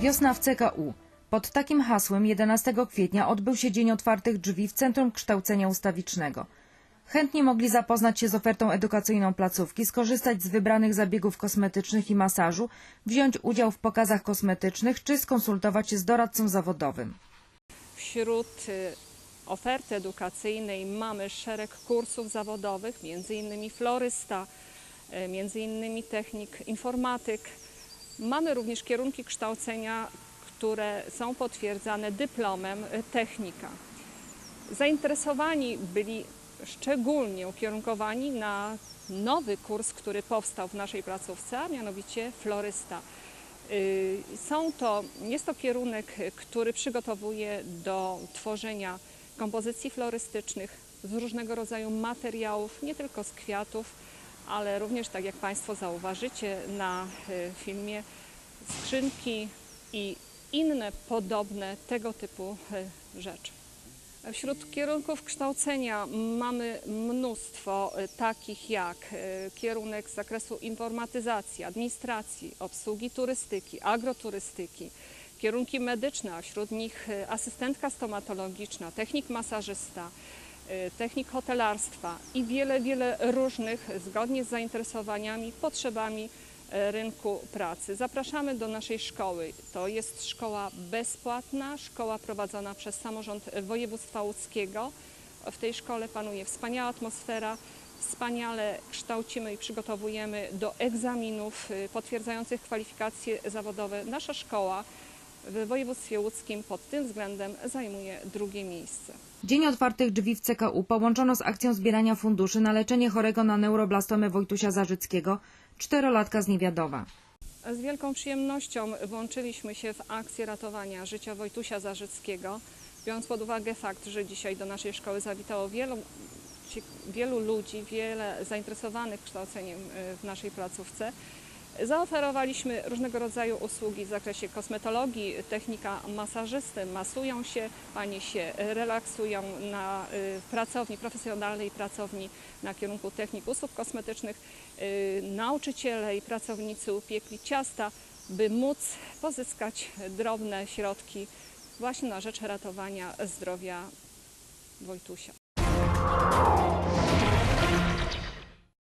Wiosna w CKU. Pod takim hasłem 11 kwietnia odbył się Dzień Otwartych Drzwi w Centrum Kształcenia Ustawicznego. Chętni mogli zapoznać się z ofertą edukacyjną placówki, skorzystać z wybranych zabiegów kosmetycznych i masażu, wziąć udział w pokazach kosmetycznych czy skonsultować się z doradcą zawodowym. Wśród y, oferty edukacyjnej mamy szereg kursów zawodowych, innymi florysta, y, innymi technik, informatyk. Mamy również kierunki kształcenia, które są potwierdzane dyplomem technika. Zainteresowani byli szczególnie ukierunkowani na nowy kurs, który powstał w naszej placówce, a mianowicie florysta. Y, Są to, jest to kierunek, który przygotowuje do tworzenia kompozycji florystycznych z różnego rodzaju materiałów, nie tylko z kwiatów, ale również, tak jak Państwo zauważycie na y, filmie, skrzynki i inne podobne tego typu y, rzeczy. Wśród kierunków kształcenia mamy mnóstwo e, takich jak kierunek z zakresu informatyzacji, administracji, obsługi turystyki, agroturystyki, kierunki medyczne, a wśród nich asystentka stomatologiczna, technik masażysta, technik hotelarstwa i wiele, wiele różnych zgodnie z zainteresowaniami, potrzebami e, rynku pracy. Zapraszamy do naszej szkoły. To jest szkoła bezpłatna, szkoła prowadzona przez samorząd województwa łódzkiego. W tej szkole panuje wspaniała atmosfera. Wspaniale kształcimy i przygotowujemy do egzaminów y, potwierdzających kwalifikacje zawodowe. Nasza szkoła w województwie łódzkim pod tym względem zajmuje drugie miejsce. Dzień Otwartych Drzwi w CKU połączono z akcją zbierania funduszy na leczenie chorego na neuroblastomę Wojtusia Zarzyckiego, czterolatka z Niewiadowa. Z wielką przyjemnością włączyliśmy się w akcję ratowania życia Wojtusia Zarzyckiego, biorąc pod uwagę fakt, że dzisiaj do naszej szkoły zawitało wielu, wielu ludzi, wiele zainteresowanych kształceniem y, w naszej placówce. Zaoferowaliśmy różnego rodzaju usługi w zakresie kosmetologii, technika masażysty, masują się, panie się relaksują na y, pracowni, profesjonalnej pracowni na kierunku technik usług kosmetycznych. Y, Nauczyciele i pracownicy upiekli ciasta, by móc pozyskać drobne środki właśnie na rzecz ratowania zdrowia Wojtusia.